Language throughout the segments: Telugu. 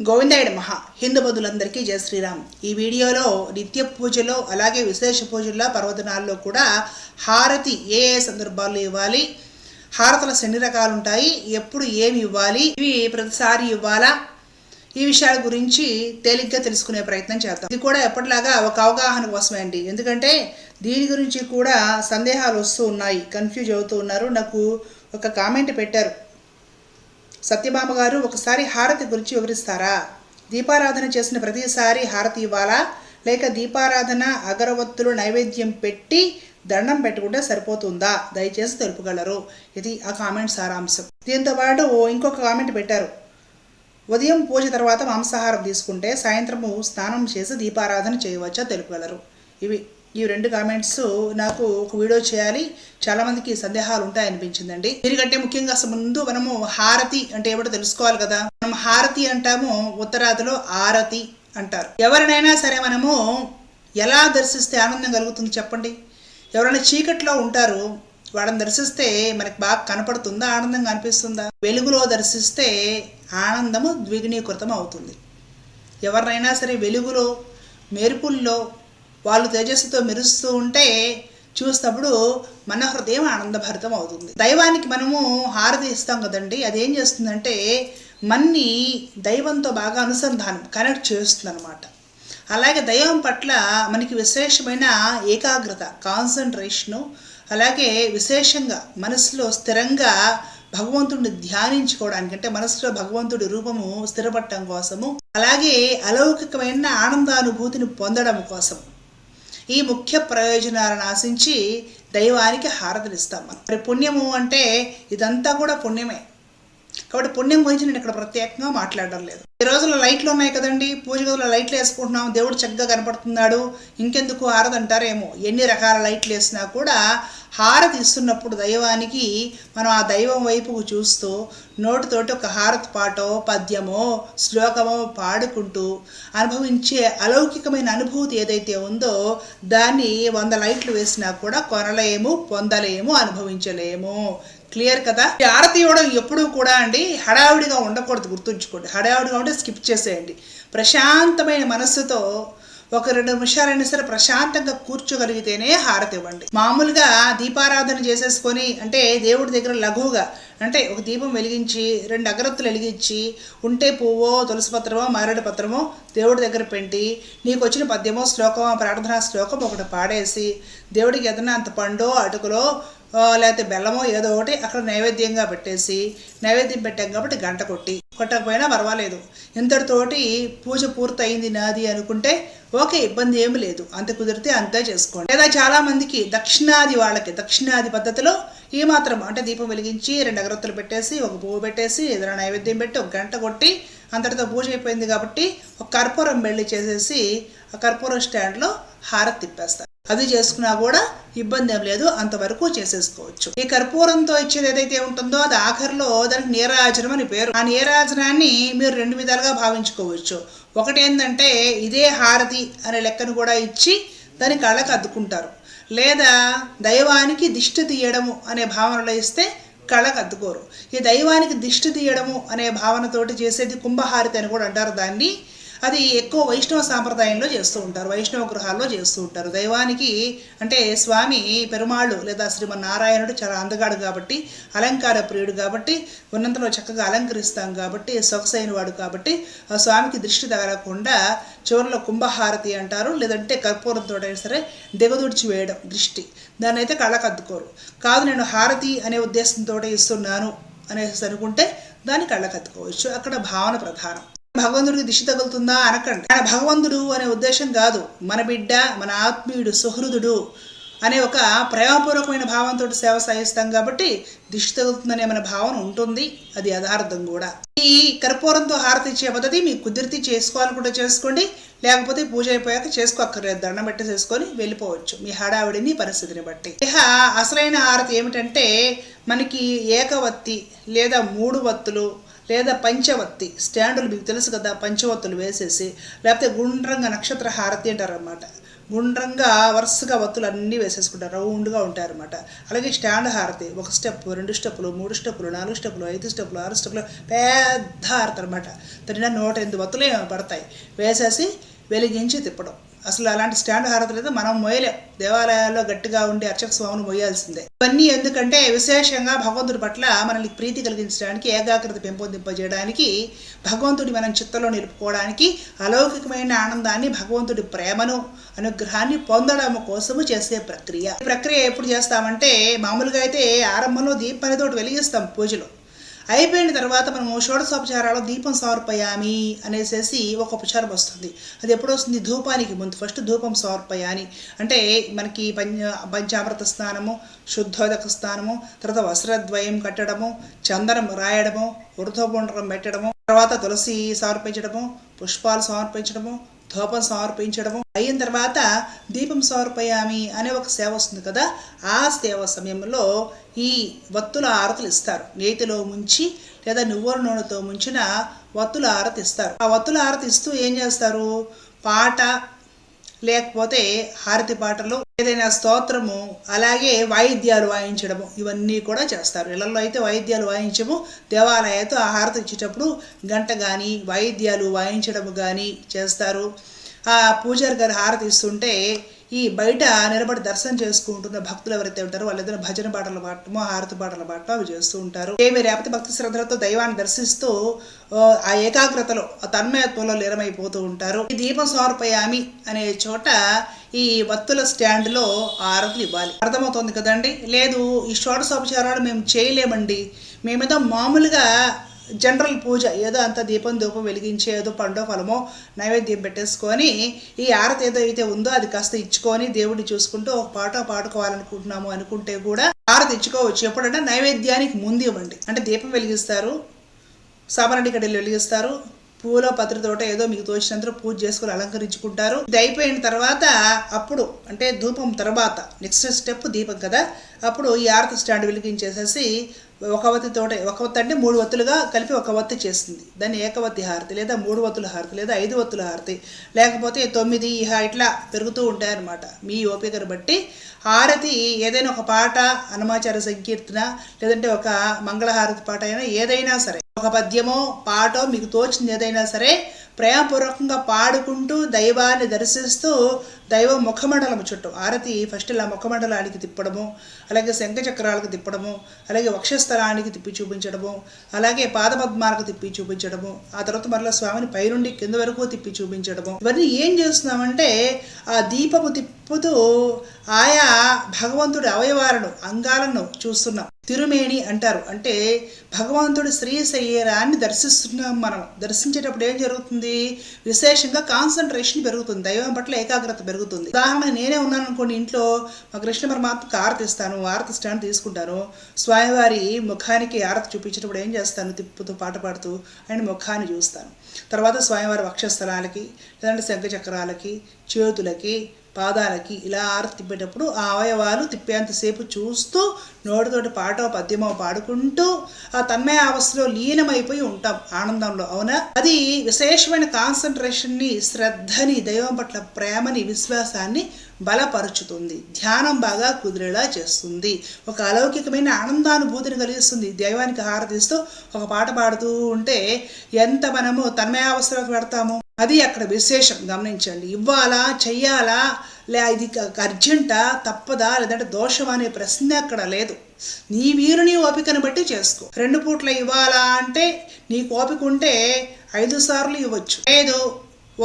గోవిందాయుడు మహా హిందూ బంధువులందరికీ జయ శ్రీరామ్. ఈ వీడియోలో నిత్య పూజలో అలాగే విశేష పూజల్లో పర్వదినాల్లో కూడా హారతి ఏ ఏ సందర్భాల్లో ఇవ్వాలి హారతుల ఎన్ని రకాలు ఉంటాయి ఎప్పుడు ఏమి ఇవ్వాలి ఇవి ప్రతిసారి ఇవ్వాలా ఈ విషయాల గురించి తేలిగ్గా తెలుసుకునే ప్రయత్నం చేద్దాం. ఇది కూడా ఎప్పటిలాగా ఒక అవగాహన కోసమే అండి. ఎందుకంటే దీని గురించి కూడా సందేహాలు వస్తూ ఉన్నాయి కన్ఫ్యూజ్ అవుతూ ఉన్నారు. నాకు ఒక కామెంట్ పెట్టారు. సత్యభామ గారు ఒకసారి హారతి గురించి వివరిస్తారా? దీపారాధన చేసిన ప్రతిసారి హారతి ఇవ్వాలా? లేక దీపారాధన అగరవత్తులు నైవేద్యం పెట్టి దండం పెట్టుకుంటే సరిపోతుందా? దయచేసి తెలుపగలరు. ఇది ఆ కామెంట్ సారాంశం. దీంతో పాటు ఇంకొక కామెంట్ పెట్టారు. ఉదయం పూజ తర్వాత మాంసాహారం తీసుకుంటే సాయంత్రము స్నానం చేసి దీపారాధన చేయవచ్చా? తెలుపగలరు. ఇవి ఈ రెండు కామెంట్స్ నాకు ఒక వీడియో చేయాలి. చాలామందికి సందేహాలు సందేహాలు ఉంటాయనిపించిందండి. దీనికంటే ముఖ్యంగా అసలు ముందు మనము హారతి అంటే ఏమిటో తెలుసుకోవాలి కదా. మనం హారతి అంటాము ఉత్తరాదిలో ఆరతి అంటారు. ఎవరినైనా సరే మనము ఎలా దర్శిస్తే ఆనందం కలుగుతుంది చెప్పండి. ఎవరైనా చీకట్లో ఉంటారు వాళ్ళని దర్శిస్తే మనకి బాగా కనపడుతుందా ఆనందంగా అనిపిస్తుందా? వెలుగులో దర్శిస్తే ఆనందము ద్విగుణీకృతం అవుతుంది. ఎవరినైనా సరే వెలుగులో మెరుపుల్లో వాళ్ళు తేజస్సుతో మెరుస్తూ ఉంటే చూసినప్పుడు మన హృదయం ఆనందభరితం అవుతుంది. దైవానికి మనము హారతి ఇస్తాం కదండి. అదేం చేస్తుందంటే మన్ని దైవంతో బాగా అనుసంధానం కనెక్ట్ చేస్తుంది అనమాట అలాగే దైవం పట్ల మనకి విశేషమైన ఏకాగ్రత కాన్సన్ట్రేషను అలాగే విశేషంగా మనసులో స్థిరంగా భగవంతుడిని ధ్యానించుకోవడానికి అంటే మనసులో భగవంతుడి రూపము స్థిరపడటం కోసము అలాగే అలౌకికమైన ఆనందానుభూతిని పొందడం కోసం ఈ ముఖ్య ప్రయోజనాలను ఆశించి దైవానికి హారతులు ఇస్తాం మనం మరి పుణ్యము అంటే ఇదంతా కూడా పుణ్యమే. కాబట్టి పుణ్యం గురించి నేను ఇక్కడ ప్రత్యేకంగా మాట్లాడడం లేదు. ఈ రోజుల్లో లైట్లు ఉన్నాయి కదండి. పూజ గదిలో లైట్లు వేసుకుంటున్నాం. దేవుడు చక్కగా కనపడుతున్నాడు. ఇంకెందుకు హారతి అంటారేమో. ఎన్ని రకాల లైట్లు వేసినా కూడా హారతి ఇస్తున్నప్పుడు దైవానికి మనం ఆ దైవం వైపుకు చూస్తూ నోటితోటి ఒక హారతి పాటో పద్యమో శ్లోకమో పాడుకుంటూ అనుభవించే అలౌకికమైన అనుభూతి ఏదైతే ఉందో దాన్ని వంద లైట్లు వేసినా కూడా కొనలేము పొందలేము అనుభవించలేము. క్లియర్ కదా? ఈ ఆరతి ఇవ్వడం ఎప్పుడూ కూడా అండి హడావుడిగా ఉండకూడదు గుర్తుంచుకోండి. హడావిడిగా ఉంటే స్కిప్ చేసేయండి. ప్రశాంతమైన మనస్సుతో ఒక రెండు నిమిషాలైనా సరే ప్రశాంతంగా కూర్చోగలిగితేనే హారతి ఇవ్వండి. మామూలుగా దీపారాధన చేసేసుకొని అంటే దేవుడి దగ్గర లఘువుగా అంటే ఒక దీపం వెలిగించి రెండు అగరత్తులు వెలిగించి ఉంటే పువ్వో తులసి పత్రమో మారేడు పత్రమో దేవుడి దగ్గర పెట్టి నీకు వచ్చిన పద్యమో శ్లోకమో ప్రార్థనా శ్లోకం ఒకటి పాడేసి దేవుడికి ఏదైనా అంత పండో అటుకులో లేకపోతే బెల్లమో ఏదో ఒకటి అక్కడ నైవేద్యంగా పెట్టేసి నైవేద్యం పెట్టాం కాబట్టి గంట కొట్టి. కొట్టకపోయినా పర్వాలేదు. ఇంతటితోటి పూజ పూర్తయింది నాది అనుకుంటే ఓకే ఇబ్బంది ఏమి లేదు. అంత కుదిరితే అంతే చేసుకోండి. లేదా చాలామందికి దక్షిణాది వాళ్ళకి దక్షిణాది పద్ధతిలో ఈ మాత్రం అంటే దీపం వెలిగించి రెండు అగరత్తులు పెట్టేసి ఒక పువ్వు పెట్టేసి ఏదైనా నైవేద్యం పెట్టి ఒక గంట కొట్టి అంతటితో పూజ అయిపోయింది కాబట్టి ఒక కర్పూరం వెళ్ళి చేసేసి ఆ కర్పూరం స్టాండ్లో హారతి తిప్పేస్తారు అది చేసుకున్నా కూడా ఇబ్బంది ఏం లేదు అంతవరకు చేసేసుకోవచ్చు. ఈ కర్పూరంతో ఇచ్చేది ఏదైతే ఉంటుందో అది ఆఖరిలో దానికి నీరాజనం అని పేరు. ఆ నీరాజనాన్ని మీరు రెండు విధాలుగా భావించుకోవచ్చు. ఒకటి ఏంటంటే ఇదే హారతి అనే లెక్కను కూడా ఇచ్చి దాని కళ్ళకు అద్దుకుంటారు. లేదా దైవానికి దిష్టి తీయడము అనే భావనలో ఇస్తే కళ్ళకు అద్దుకోరు. ఈ దైవానికి దిష్టి తీయడము అనే భావనతోటి చేసేది కుంభహారతి అని కూడా అంటారు దాన్ని. అది ఎక్కువ వైష్ణవ సాంప్రదాయంలో చేస్తూ ఉంటారు వైష్ణవ గృహాల్లో చేస్తూ ఉంటారు. దైవానికి అంటే స్వామి పెరుమాళ్ళు లేదా శ్రీమన్నారాయణుడు చాలా అందగాడు కాబట్టి అలంకార ప్రియుడు కాబట్టి ఉన్నంతలో చక్కగా అలంకరిస్తాం కాబట్టి సొగసైన వాడు కాబట్టి ఆ స్వామికి దృష్టి తగలకుండా చివరిలో కుంభహారతి అంటారు. లేదంటే కర్పూరంతో అయినా సరే దిగదుడిచి వేయడం దృష్టి. దాన్ని అయితే కళ్ళకద్దుకోరు. కాదు నేను హారతి అనే ఉద్దేశంతో ఇస్తున్నాను అనేసి అనుకుంటే దాన్ని కళ్ళకద్దుకోవచ్చు. అక్కడ భావన ప్రధానం. భగవంతుడికి దిశ తగులుతుందా అనకండి. ఆయన భగవంతుడు అనే ఉద్దేశం కాదు. మన బిడ్డ మన ఆత్మీయుడు సుహృదుడు అనే ఒక ప్రేమపూర్వకమైన భావంతో సేవ సాగిస్తాం కాబట్టి దిష్టి తగులుతుందనే మన భావన ఉంటుంది. అది యథార్థం కూడా. ఈ కర్పూరంతో హారతి ఇచ్చే పద్ధతి మీకు కుదిరితి చేసుకోవాలనుకుంటే చేసుకోండి. లేకపోతే పూజ అయిపోయాక చేసుకోక్కర్లేదు. దండం పెట్టి చేసుకొని వెళ్ళిపోవచ్చు. మీ హడావిడిని పరిస్థితిని బట్టి. ఇహ అసలైన హారతి ఏమిటంటే మనకి ఏకవత్తి లేదా మూడు వత్తులు లేదా పంచవత్తి. స్టాండులు మీకు తెలుసు కదా పంచవత్తులు వేసేసి లేకపోతే గుండ్రంగా నక్షత్ర హారతి అంటారనమాట గుండ్రంగా వరుసగా వత్తులు అన్నీ వేసేసుకుంటారు రౌండ్గా ఉంటారన్నమాట అలాగే స్టాండ్ హారతి ఒక స్టెప్ రెండు స్టెప్పులు మూడు స్టెప్పులు నాలుగు స్టెప్పులు ఐదు స్టెప్పులు ఆరు స్టెప్పులు పెద్ద హారతి అనమాట తిరిగిన నూట ఎనిమిది వత్తులు పడతాయి. వేసేసి వెలిగించి తిప్పడం. అసలు అలాంటి స్టాండ్ హారతులు మనం మోయలేం దేవాలయాల్లో గట్టిగా ఉండి అర్చక స్వామిని మోయాల్సిందే ఇవన్నీ ఎందుకంటే విశేషంగా భగవంతుడి పట్ల మనల్ని ప్రీతి కలిగించడానికి ఏకాగ్రత పెంపొందింపజేయడానికి భగవంతుడి మనం చిత్తలో నిలుపుకోవడానికి అలౌకికమైన ఆనందాన్ని భగవంతుడి ప్రేమను అనుగ్రహాన్ని పొందడం కోసము చేసే ప్రక్రియ. ఈ ప్రక్రియ ఎప్పుడు చేస్తామంటే మామూలుగా అయితే ఆరంభంలో దీపాలతోటి వెలిగిస్తాం పూజలు. అయిపోయిన తర్వాత మనము షోడశోపచారాలు దీపం సమర్పయామి అనేసేసి ఒక ఉపచారం వస్తుంది. అది ఎప్పుడు వస్తుంది? ధూపానికి ముందు. ఫస్ట్ ధూపం సమర్పయాని అంటే మనకి పంచ పంచామృత స్నానము శుద్ధోదక స్నానము తర్వాత వస్త్రద్వయం కట్టడము చందనం రాయడము వృధోపుండ్రం పెట్టడము తర్వాత తులసి సమర్పించడము పుష్పాలు సమర్పించడము ధూపం సమర్పించడము. అయిన తర్వాత దీపం సమర్పయామి అనే ఒక సేవ వస్తుంది కదా ఆ సేవ సమయంలో ఈ వత్తుల ఆరతులు ఇస్తారు. నేతిలో ముంచి లేదా నువ్వుల నూనెతో ముంచిన వత్తుల ఆరతి ఇస్తారు. ఆ వత్తుల ఆరతి ఇస్తూ ఏం చేస్తారు? పాట లేకపోతే హారతి పాటలు ఏదైనా స్తోత్రము అలాగే వాయిద్యాలు వాయించడము ఇవన్నీ కూడా చేస్తారు. ఇళ్ళలో అయితే వాయిద్యాలు వాయించము దేవాలయాలతో ఆ హారతి ఇచ్చేటప్పుడు గంట కానీ వాయిద్యాలు వాయించడము కానీ చేస్తారు. ఆ పూజారి గారు హారతి ఇస్తుంటే ఈ బయట నిలబడి దర్శనం చేసుకుంటున్న భక్తులు ఎవరైతే ఉంటారో వాళ్ళిద్దరు భజన పాటలు పాడటమో హారతి పాటలు పాడటం అవి చేస్తూ ఉంటారు. ఏమి రేపతి భక్తి శ్రద్ధలతో దైవాన్ని దర్శిస్తూ ఆ, ఏకాగ్రతలో ఆ తన్మయత్వంలో లీనమైపోతూ ఉంటారు. ఈ దీపం సమర్పయామి అనే చోట ఈ వత్తుల స్టాండ్లో ఆరతులు ఇవ్వాలి. అర్థమవుతుంది కదండి? లేదు ఈ షోడశోపచారాలు మేము చేయలేమండి. మేమేదో మామూలుగా జనరల్ పూజ ఏదో అంత దీపం ధూపం వెలిగించి ఏదో పండో ఫలమో నైవేద్యం పెట్టేసుకొని ఈ ఆరతి ఏదో అయితే ఉందో అది కాస్త ఇచ్చుకొని దేవుడిని చూసుకుంటూ ఒక పాట పాడుకోవాలనుకుంటున్నాము అనుకుంటే కూడా ఆరతి ఇచ్చుకోవచ్చు. ఎప్పుడంటే నైవేద్యానికి ముందు ఇవ్వండి. అంటే దీపం వెలిగిస్తారు సామరణి కడ్డీలు వెలిగిస్తారు పూల పత్రితోట ఏదో మీకు తోచినంత పూజ చేసుకుని అలంకరించుకుంటారు. ఇది అయిపోయిన తర్వాత అప్పుడు అంటే ధూపం తర్వాత నెక్స్ట్ స్టెప్ దీపం కదా అప్పుడు ఈ ఆరతి స్టాండ్ వెలిగించేసేసి ఒక వత్తి తోట ఒక వత్తి అంటే మూడు వత్తులుగా కలిపి ఒక వత్తి చేస్తుంది. దాన్ని ఏకవత్తి హారతి లేదా మూడు వత్తుల హారతి లేదా ఐదు వత్తుల హారతి. లేకపోతే తొమ్మిది ఇహ ఇట్లా పెరుగుతూ ఉంటాయన్నమాట. మీ ఓపికను బట్టి హారతి ఏదైనా ఒక పాట హనుమాచార సంకీర్తన లేదంటే ఒక మంగళహారతి పాట అయినా ఏదైనా సరే ఒక పద్యమో పాటో మీకు తోచింది ఏదైనా సరే ప్రేమపూర్వకంగా పాడుకుంటూ దైవాన్ని దర్శిస్తూ దైవం ముఖమండలం చుట్టూ ఆరతి ఫస్ట్ ఇలా ముఖమండలానికి తిప్పడము అలాగే శంఖ చక్రాలకు తిప్పడము అలాగే వక్షస్థలానికి తిప్పి చూపించడము అలాగే పాదపద్మాలకు తిప్పి చూపించడము ఆ తర్వాత మరలా స్వామిని పైనుండి కింద వరకు తిప్పి చూపించడము. ఇవన్నీ ఏం చేస్తున్నామంటే ఆ దీపము తిప్పుతూ ఆయా భగవంతుడి అవయవాలను అంగాలను చూస్తున్నాం. తిరుమేణి అంటారు. అంటే భగవంతుడు శ్రీ శరీరాన్ని దర్శిస్తున్నాం మనం. దర్శించేటప్పుడు ఏం జరుగుతుంది? విశేషంగా కాన్సన్ట్రేషన్ పెరుగుతుంది. దైవం పట్ల ఏకాగ్రత పెరుగుతుంది. ఉదాహరణ నేనే ఉన్నాను అనుకోండి ఇంట్లో. మా కృష్ణ పరమాత్మకు ఆరతి ఇస్తాను. ఆరతి స్టాండ్ తీసుకుంటాను. స్వామివారి ముఖానికి ఆరతి చూపించేటప్పుడు ఏం చేస్తాను? తిప్పుతూ పాట పాడుతూ ఆయన ముఖాన్ని చూస్తాను. తర్వాత స్వామివారి వక్షస్థలాలకి లేదంటే శంఖ చక్రాలకి చేతులకి పాదాలకి ఇలా ఆరతి తిప్పేటప్పుడు ఆ అవయవాలు తిప్పేంతసేపు చూస్తూ నోటితోటి పాటో పద్యమో పాడుకుంటూ ఆ తన్మయ అవస్థలో లీనమైపోయి ఉంటాం ఆనందంలో అవునా? అది విశేషమైన కాన్సన్ట్రేషన్ని శ్రద్ధని దైవం పట్ల ప్రేమని విశ్వాసాన్ని బలపరుచుతుంది. ధ్యానం బాగా కుదిరేలా చేస్తుంది. ఒక అలౌకికమైన ఆనందానుభూతిని కలిగిస్తుంది. దైవానికి హారతిస్తూ ఒక పాట పాడుతూ ఉంటే ఎంత మనము తన్మయావస్థలోకి పెడతాము అది అక్కడ విశేషం గమనించండి. ఇవ్వాలా చెయ్యాలా లే ఇది అర్జెంటా తప్పదా లేదంటే దోషం అనే ప్రశ్న అక్కడ లేదు. నీ వీరుని ఓపికను బట్టి చేసుకో. రెండు పూట్ల ఇవ్వాలా అంటే నీకు ఓపిక ఉంటే ఐదు సార్లు ఇవ్వచ్చు. లేదు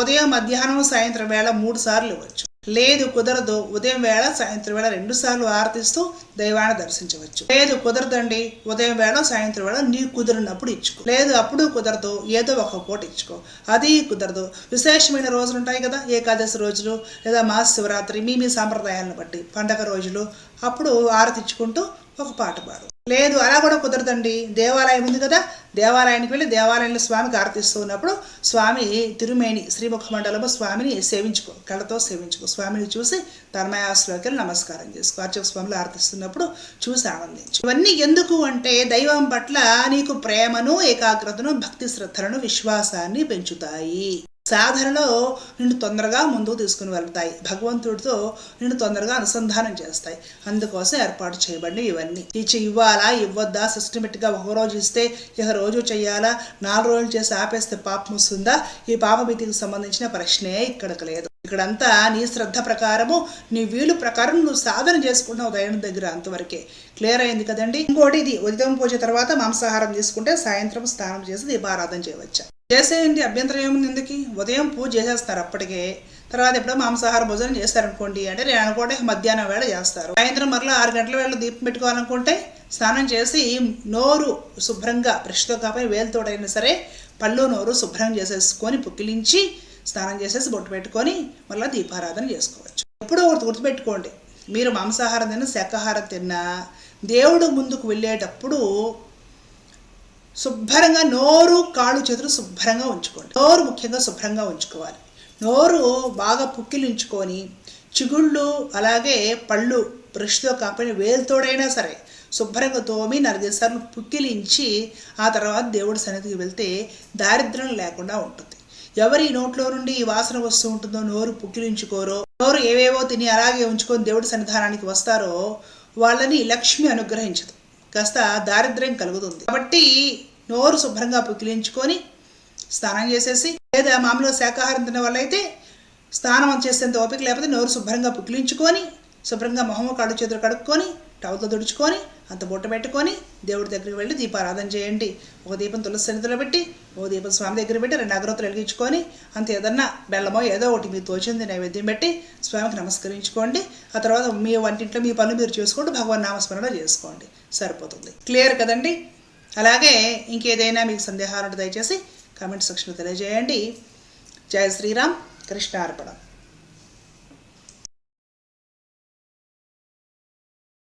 ఉదయం మధ్యాహ్నం సాయంత్రం వేళ మూడు సార్లు ఇవ్వచ్చు. లేదు కుదరదు. ఉదయం వేళ సాయంత్రం వేళ రెండు సార్లు ఆరతిస్తూ దైవాన్ని దర్శించవచ్చు. లేదు కుదరదండి. ఉదయం వేళ సాయంత్రం వేళ నీ కుదిరినప్పుడు ఇచ్చుకో. లేదు అప్పుడు కుదరదు. ఏదో ఒక పూట ఇచ్చుకో. అది కుదరదు. విశేషమైన రోజులు ఉంటాయి కదా. ఏకాదశి రోజులు లేదా మా శివరాత్రి మీ మీ సాంప్రదాయాలను బట్టి పండగ రోజులు. అప్పుడు ఆరతి ఇచ్చుకుంటూ ఒక పాట పాడు. లేదు అలా కూడా కుదరదండి. దేవాలయం ఉంది కదా. దేవాలయానికి వెళ్ళి దేవాలయంలో స్వామికి ఆర్తిస్తూ ఉన్నప్పుడు స్వామి తిరుమేని శ్రీముఖ మండలము స్వామిని సేవించుకో కళ్ళతో సేవించుకో. స్వామిని చూసి తన్మయాసులోకి వెళ్ళి నమస్కారం చేసుకో. అర్చక స్వామిని ఆర్తిస్తున్నప్పుడు చూసి ఆనందించు. ఇవన్నీ ఎందుకు అంటే దైవం పట్ల నీకు ప్రేమను ఏకాగ్రతను భక్తి శ్రద్ధలను విశ్వాసాన్ని పెంచుతాయి. సాధనలో నిన్ను తొందరగా ముందుకు తీసుకుని వెళ్తాయి. భగవంతుడితో నిన్ను తొందరగా అనుసంధానం చేస్తాయి. అందుకోసం ఏర్పాటు చేయబడి ఇవన్నీ. ఇచ్చి ఇవ్వాలా? ఇవ్వద్దా? సిస్టమేటిక్గా ఒక రోజు ఇస్తే ఇక రోజు చేయాలా నాలుగు రోజులు చేసి ఆపేస్తే పాపం వస్తుందా? ఈ పాపభీతికి సంబంధించిన ప్రశ్నే ఇక్కడికి లేదు. ఇక్కడంతా నీ శ్రద్ధ ప్రకారము నీ వీలు ప్రకారం నువ్వు సాధన చేసుకుంటావు దైవం దగ్గర అంతవరకే. క్లియర్ అయింది కదండి? ఇంకోటి ఇది. ఉదయం పూజ తర్వాత మాంసాహారం తీసుకుంటే సాయంత్రం స్నానం చేసి దీపారాధన చేయవచ్చు. చేసేయండి అభ్యంతరం ఏముంది ఎందుకు? ఉదయం పూజ చేసేస్తారు అప్పటికే. తర్వాత ఎప్పుడో మాంసాహార భోజనం చేస్తారనుకోండి అంటే నేను అనుకోండి మధ్యాహ్నం వేళ చేస్తారు. సాయంత్రం మరలా ఆరు గంటల వేళ దీపం పెట్టుకోవాలనుకుంటే స్నానం చేసి నోరు శుభ్రంగా బ్రష్తో కాపై వేలుతోడైనా సరే పళ్ళు నోరు శుభ్రం చేసేసుకొని పుక్కిలించి స్నానం చేసేసి బొట్టు పెట్టుకొని మళ్ళీ దీపారాధన చేసుకోవచ్చు. ఎప్పుడో ఒకటి గుర్తుపెట్టుకోండి. మీరు మాంసాహారం తిన్నా శాకాహారం తిన్నా దేవుడు ముందుకు వెళ్ళేటప్పుడు శుభ్రంగా నోరు కాళ్ళు చేతులు శుభ్రంగా ఉంచుకోండి. నోరు ముఖ్యంగా శుభ్రంగా ఉంచుకోవాలి. నోరు బాగా పుక్కిలించుకొని చిగుళ్ళు అలాగే పళ్ళు బ్రష్తో కాకపోయిన వేలుతోడైనా సరే శుభ్రంగా తోమి నలుగైదు సార్లు పుక్కిలించి ఆ తర్వాత దేవుడి సన్నిధికి వెళ్తే దారిద్ర్యం లేకుండా ఉంటుంది. ఎవరి నోట్లో నుండి ఈ వాసన వస్తూ ఉంటుందో నోరు పుక్కిలించుకోరో నోరు ఏవేవో తిని అలాగే ఉంచుకొని దేవుడి సన్నిధానానికి వస్తారో వాళ్ళని లక్ష్మి అనుగ్రహించదు. కాస్త దారిద్ర్యం కలుగుతుంది. కాబట్టి నోరు శుభ్రంగా పుక్కిలించుకొని స్నానం చేసేసి లేదా మామూలుగా శాకాహారం తిన్న వాళ్ళైతే స్నానం చేసేంత ఓపిక లేకపోతే నోరు శుభ్రంగా పుక్కిలించుకొని శుభ్రంగా మొహము కాళ్ళు చేతులు కడుక్కొని టవల్తో తుడుచుకొని అంత బుట్ట పెట్టుకొని దేవుడి దగ్గరికి వెళ్ళి దీపారాధన చేయండి. ఒక దీపం తులసి సన్నిధిలో పెట్టి ఓ దీపం స్వామి దగ్గర పెట్టి రెండు అగరత్తులు వెలిగించుకొని అంత ఏదన్నా బెల్లమో ఏదో ఒకటి మీరు తోచింది నైవేద్యం పెట్టి స్వామికి నమస్కరించుకోండి. ఆ తర్వాత మీ వంటింట్లో మీ పనులు మీరు చేసుకోండి భగవాన్ నామస్మరణ చేసుకోండి. సరిపోతుంది. క్లియర్ కదండి? అలాగే ఇంకేదైనా మీకు సందేహాలు దయచేసి కామెంట్ సెక్షన్లో తెలియజేయండి. జయ శ్రీరామ్ కృష్ణార్పణం.